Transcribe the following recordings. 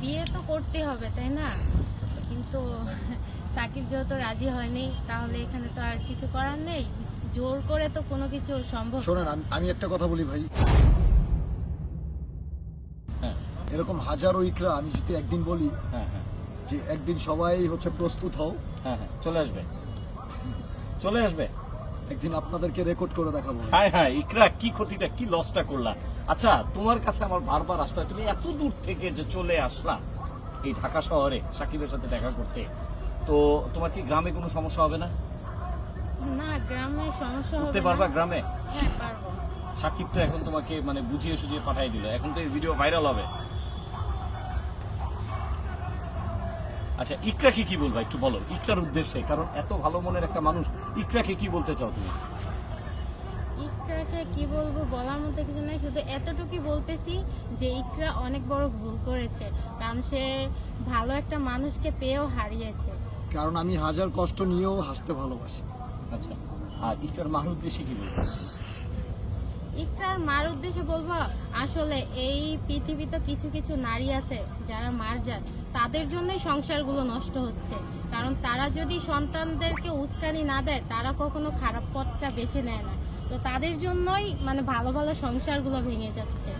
বিয়ে তো করতে হবে তাই না? কিন্তু সাকিব যেহেতু রাজি হয়নি তাহলে এখানে তো আর কিছু করার নেই। জোর করে তো কোনো কিছু সম্ভব শোনেন আমি- একটা কথা বলি ভাই। হ্যাঁ। এরকম হাজারো ইকরা আমি যদি একদিন বলি হ্যাঁ হ্যাঁ। যে একদিন সবাই হচ্ছে প্রস্তুত হও। হ্যাঁ হ্যাঁ। চলে আসবে। চলে আসবে। একদিন আপনাদেরকে রেকর্ড করে দেখাবো। হ্যাঁ হ্যাঁ ইকরা কি ক্ষতিটা কি লসটা করলা? আচ্ছা তোমার কাছে আমার বারবার আসতে তুমি এত দূর থেকে যে চলে আসলা এই ঢাকা শহরে সাকিবের সাথে দেখা করতে তো তোমার কি গ্রামে কোনো সমস্যা হবে না? না গ্রামে সমস্যা হবে। পারবা গ্রামে? হ্যাঁ পারব। সাকিব তো এখন তোমাকে মানে বুঝিয়ে সুঝিয়ে পাঠিয়ে দিল। এখন তো এই ভিডিও ভাইরাল হবে। আচ্ছা ইকরাকে কি বলবা একটু বলো? ইকরার উদ্দেশ্যে কারণ এত ভালো মনের একটা মানুষ ইকরাকে কি বলতে চাও তুমি? ইকরাকে কি বলব বলার মতো কিছু নাই শুধু এতটুকুই বলতেছি যে ইকরা অনেক বড় ভুল করেছে কারণ সে ভালো একটা মানুষকে পেয়েও হারিয়েছে। কারণ আমি হাজার কষ্ট নিয়েও হাসতে ভালোবাসি। আচ্ছা আর ইকরার মার উদ্দেশ্যে কি বলব? ইকরার মার উদ্দেশ্যে বলব, আসলে এই পৃথিবীতে কিছু কিছু নারী আছে যারা মার যায় তাদের জন্যই সংসারগুলো নষ্ট হচ্ছে। কারণ তারা যদি সন্তানদেরকে উস্কানি না দেয়, তারা কখনো খারাপ পথটা বেছে নেয় না। তো তাদের জন্যই মানে ভালো ভালো সংসারগুলো ভেঙে যাচ্ছে।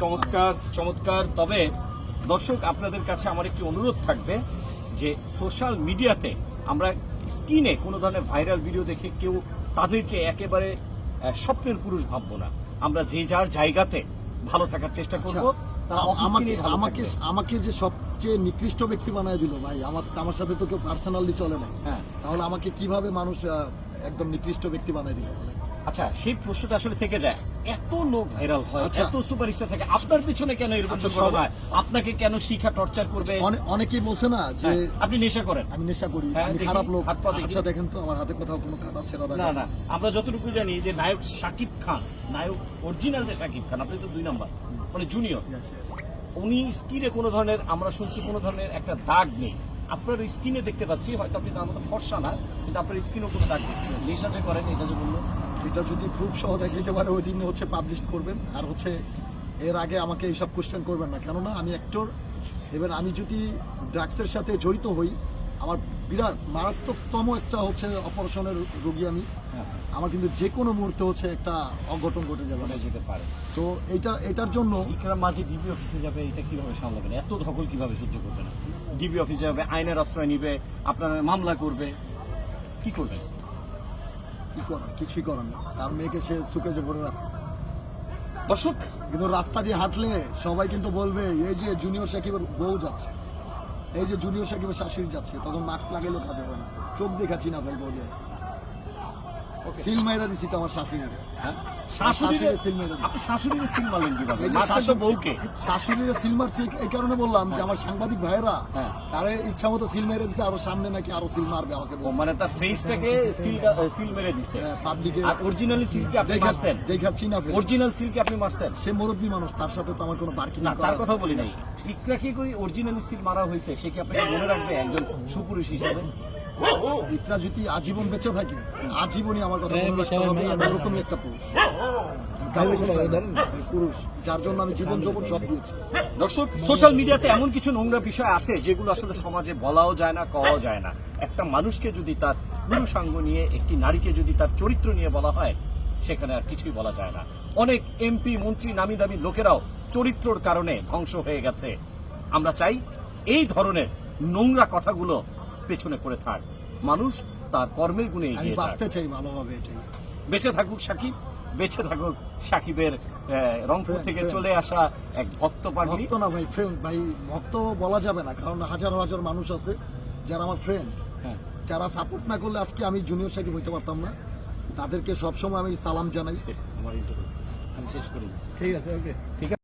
চমৎকার চমৎকার। তবে দর্শক, আপনাদের কাছে আমার একটি অনুরোধ থাকবে যে সোশ্যাল মিডিয়াতে আমরা স্ক্রিনে কোনো ধরনের ভাইরাল ভিডিও দেখে কেউ তাদেরকে একেবারে স্বপ্নের পুরুষ ভাববো না। আমরা যে যার জায়গাতে ভালো থাকার চেষ্টা করব আমাকে আমাকে আমাকে যে সবচেয়ে নিকৃষ্ট ব্যক্তি বানায় দিল ভাই আমার আমার সাথে তো কেউ পার্সোনালি চলে না। হ্যাঁ। তাহলে আমাকে কীভাবে মানুষ একদম নিকৃষ্ট ব্যক্তি বানায় দিল? আচ্ছা সেই প্রশ্নটা আসলে থেকে যায়। এত লোক ভাইরাল হয় আচ্ছা। এত সুপারস্টার থাকে। আপনার পিছনে কেন এরকম আচ্ছা, করা হয়? আপনাকে কেন শিখা টর্চার করবে? অনেকেই বলছে না যে হ্যাঁ, আপনি নেশা করেন। আমি নেশা করি হ্যাঁ, আমি খারাপ লোক। আচ্ছা দেখেন তো আমার হাতে কোথাও কোনো কাটা ছেঁড়া দাগ না না আমরা যতটুকু জানি যে নায়ক শাকিব খান নায়ক অরিজিনাল যে শাকিব খান আপনি তো দুই নাম্বার মানে জুনিয়র. উনি স্কিনে কোনো ধরনের আমরা শুনছি কোনো ধরনের একটা দাগ নেই। আপনার স্কিনে দেখতে পাচ্ছি, হয়তো আপনি তার মতো ফর্সা না, কিন্তু আপনার স্কিনও কোনো দাগ নেই নেশা যে করেন, এটা যে বলল। এটা যদি প্রুফ সহ দেখাইতে পারে, ওই দিন হচ্ছে পাবলিশ করবেন। আর হচ্ছে এর আগে আমাকে এইসব কোশ্চেন করবেন না। কেননা আমি অ্যাক্টর এবার আমি যদি ড্রাগসের সাথে জড়িত হই, আমার বিরাট মারাত্মকতম একটা হচ্ছে অপারেশনের রোগী আমি। হ্যাঁ আমার কিন্তু যে কোনো মুহূর্তে হচ্ছে একটা অঘটন ঘটে যাবে। যেতে পারে। তো এটা এটার জন্য ইকরাম মাঝে ডিবি অফিসে যাবে এটা কীভাবে সামলাবেন এত ধকল কীভাবে সহ্য করবে না? ডিবি অফিসে যাবে আইনের আশ্রয় নিবে আপনার মামলা করবে। কি করবেন কি করার? কিছুই করার না। তার মেয়েকে সে সুকেজে ভরে রাখে। দর্শক কিন্তু রাস্তা দিয়ে হাঁটলে সবাই কিন্তু বলবে এই যে জুনিয়র সাকিবের বউ যাচ্ছে। এই যে জুনিয়র সাকিবের শাশুড়ি যাচ্ছে, তখন মাস্ক লাগাইলেও কাজ হবে না। চোখ দেখাচ্ছি না ফেলব অডিয়েন্স সিল মাইরা দিছি তো আমার শাশুড়ি হ্যাঁ? শাশুড়ির শাশুড়ির সিল মেরে আপনি শাশুড়ির সিল মারলেন কীভাবে? মারছেন তো বউকে। শাশুড়ির সিল মারছি এই কারণে বললাম যে আমার সাংবাদিক ভাইয়েরা হ্যাঁ। তারে ইচ্ছা মতো সিল মেরে দিছে আরও সামনে নাকি আরও সিল মারবে আমাকে মানে তার ফেসটাকে সিল সিল মেরে দিছে। পাবলিকে আর অরিজিনালি সিল কি আপনি মারছেন? যেই খাচ্ছি না অরিজিনাল সিল কি আপনি মারছেন? সে মুরব্বী মানুষ তার সাথে তো আমার কোনো বার্কিং না তার কথা বলি নাই। ইকরা কি কই অরিজিনালি সিল মারা হয়েছে সে কি আপনাকে মনে রাখবে একজন সুপুরুষ হিসেবে? ইকরা যদি আজীবন বেঁচে থাকে আজীবনই আমার কথা মনে রাখতে হবে আমি এরকমই একটা পুরুষ। পুরুষ যার জন্য আমি জীবন যৌবন সব দিয়েছি দর্শক সোশ্যাল মিডিয়াতে এমন কিছু নোংরা বিষয় আসে যেগুলো আসলে সমাজে বলাও যায় না কওয়াও যায় না। একটা মানুষকে যদি তার পুরুষাঙ্গ নিয়ে একটি নারীকে যদি তার চরিত্র নিয়ে বলা হয় সেখানে আর কিছুই বলা যায় না। অনেক এমপি মন্ত্রী নামি দামি লোকেরাও চরিত্রর কারণে ধ্বংস হয়ে গেছে। আমরা চাই এই ধরনের নোংরা কথাগুলো পেছনে পড়ে থাক। মানুষ তার কর্মের গুণে এগিয়ে বাঁচতে চাই ভালোভাবে এটাই। বেঁচে থাকুক সাকিব বেঁচে থাকুক সাকিবের রংপুর থেকে চলে আসা এক ভক্ত পাখি ভক্ত না ভাই ফ্রেন্ড। ভাই ভক্ত বলা যাবে না কারণ হাজার হাজার মানুষ আছে যারা আমার ফ্রেন্ড। হ্যাঁ। যারা সাপোর্ট না করলে আজকে আমি জুনিয়র সাকিব হইতে পারতাম না। তাদেরকে সবসময় আমি সালাম জানাই। শেষ আমার ইন্টারভিউ আমি শেষ করে দিচ্ছি। ঠিক আছে ওকে। ঠিক আছে।